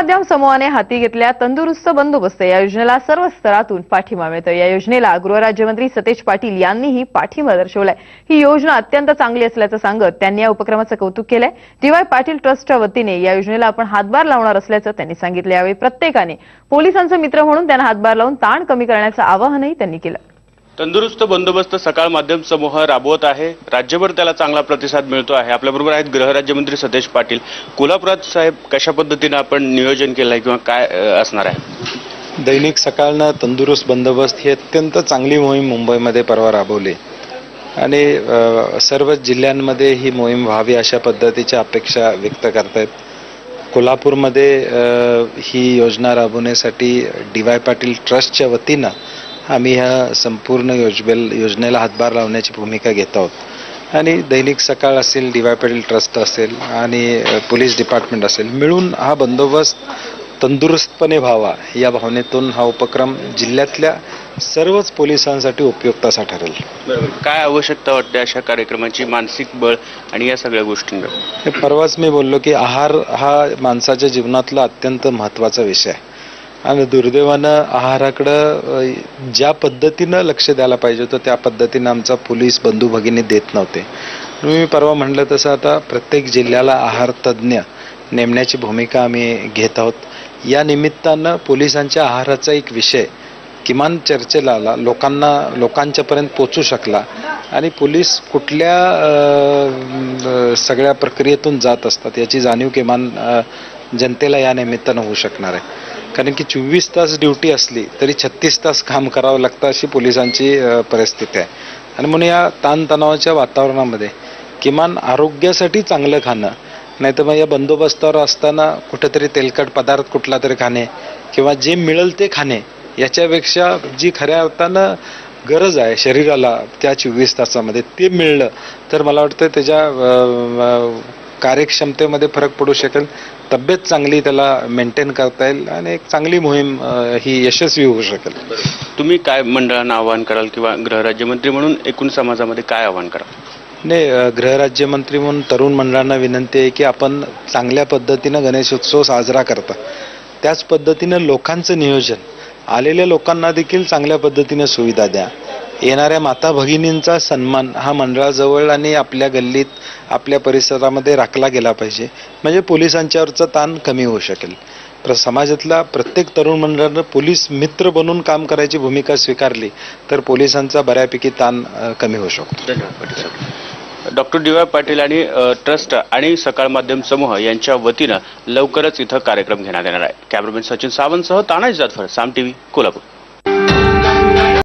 माध्यम समूहाने हाती घेतल्या तंदुरुस्त बंदोबस्त या योजनेला सर्व स्तरातून पाठिंबा मिळतो या योजनेला गृहराज्यमंत्री सतेज पाटील यांनीही पाठिंबा दर्शवलाय. ही योजना अत्यंत चांगली असल्याचं सांगत त्यांनी या उपक्रमाचं कौतुक केलंय. डीवाय पाटील ट्रस्टच्या वतीने या योजनेला आपण हातभार लावणार असल्याचं त्यांनी सांगितलं. यावेळी प्रत्येकाने पोलिसांचा मित्र म्हणून त्यांना हातभार लावून ताण कमी करण्याचं आवाहनही त्यांनी केलं. तंदुरुस्त बंदोबस्त सकाळ माध्यम समूह राबवत आहे. राज्यभर त्याला चांगला प्रतिसाद मिळतो आहे. आपल्याबरोबर आहेत गृहराज्यमंत्री सतेज पाटील. कोल्हापुरात साहेब कशा पद्धतीनं आपण नियोजन केलं आहे किंवा काय असणार आहे? दैनिक सकाळनं तंदुरुस्त बंदोबस्त ही अत्यंत चांगली मोहीम मुंबईमध्ये परवा राबवली. आणि सर्व जिल्ह्यांमध्ये ही मोहीम व्हावी अशा पद्धतीच्या अपेक्षा व्यक्त करतायत. कोल्हापूरमध्ये ही योजना राबवण्यासाठी डी वाय पाटील ट्रस्टच्या वतीनं आम्ही ह्या संपूर्ण योजबेल योजनेला हातभार लावण्याची भूमिका घेत आहोत. आणि दैनिक सकाळ असेल डी वाय पाटील ट्रस्ट असेल आणि पोलीस डिपार्टमेंट असेल मिळून हा बंदोबस्त तंदुरुस्तपणे व्हावा या भावनेतून हा उपक्रम जिल्ह्यातल्या सर्वच पोलिसांसाठी उपयुक्त असा ठरेल. काय आवश्यकता वाटते अशा कार्यक्रमाची? मानसिक बळ आणि या सगळ्या गोष्टींवर? परवाच मी बोललो की आहार हा माणसाच्या जीवनातला अत्यंत महत्त्वाचा विषय आहे. आणि दुर्दैवानं आहाराकडं ज्या पद्धतीनं लक्ष द्यायला पाहिजे होतं त्या पद्धतीनं आमचा पोलीस बंधू भगिनी देत नव्हते. मी परवा म्हणलं तसं आता प्रत्येक जिल्ह्याला आहार तज्ज्ञ नेमण्याची भूमिका आम्ही घेत आहोत. या निमित्तानं पोलिसांच्या आहाराचा एक विषय किमान चर्चेला आला लोकांना लोकांच्यापर्यंत पोचू शकला आणि पोलीस कुठल्या सगळ्या प्रक्रियेतून जात असतात याची जाणीव किमान जनतेला या निमित्तानं होऊ शकणार आहे. कारण की चोवीस तास ड्युटी असली तरी छत्तीस तास काम करावं लागतं अशी पोलिसांची परिस्थिती आहे. आणि म्हणून या ताणतणावाच्या वातावरणामध्ये किमान आरोग्यासाठी चांगलं खाणं नाही तर मग या बंदोबस्तावर असताना कुठेतरी तेलकट पदार्थ कुठला तरी खाणे किंवा जे मिळेल ते खाणे याच्यापेक्षा जी खऱ्या अर्थानं गरज आहे शरीराला त्या चोवीस तासामध्ये ते मिळलं तर मला वाटतं त्याच्या कार्यक्षमतेमध्ये फरक पडू शकेल. तब्येत चांगली त्याला मेंटेन करता येईल आणि एक चांगली मोहीम ही यशस्वी होऊ शकेल. तुम्ही काय मंडळांना आवाहन कराल किंवा गृहराज्यमंत्री म्हणून एकूण समाजामध्ये काय आवाहन कराल? नाही गृहराज्यमंत्री म्हणून तरुण मंडळांना विनंती आहे की आपण चांगल्या पद्धतीनं गणेशोत्सव साजरा करता. त्याच पद्धतीनं लोकांचं नियोजन. आलेल्या लोकांना देखील चांगल्या पद्धतीनं सुविधा द्या. येणाऱ्या माता भगिनींचा सन्मान हा मंडळाजवळ आणि आपल्या गल्लीत आपल्या परिसरामध्ये राखला गेला पाहिजे. म्हणजे पोलिसांच्यावरचा ताण कमी होऊ शकेल. प्र समाजातला प्रत्येक तरुण मंडळानं पोलीस मित्र बनून काम करायची भूमिका स्वीकारली तर पोलिसांचा बऱ्यापैकी ताण कमी होऊ शकतो. डॉक्टर डी वाय पाटील आणि ट्रस्ट आणि सकाळ माध्यम समूह यांच्या वतीनं लवकरच इथं कार्यक्रम घेण्यात येणार आहे. कॅमेरामॅन सचिन सावंतसह तानाजी जाधवर साम टीव्ही कोल्हापूर.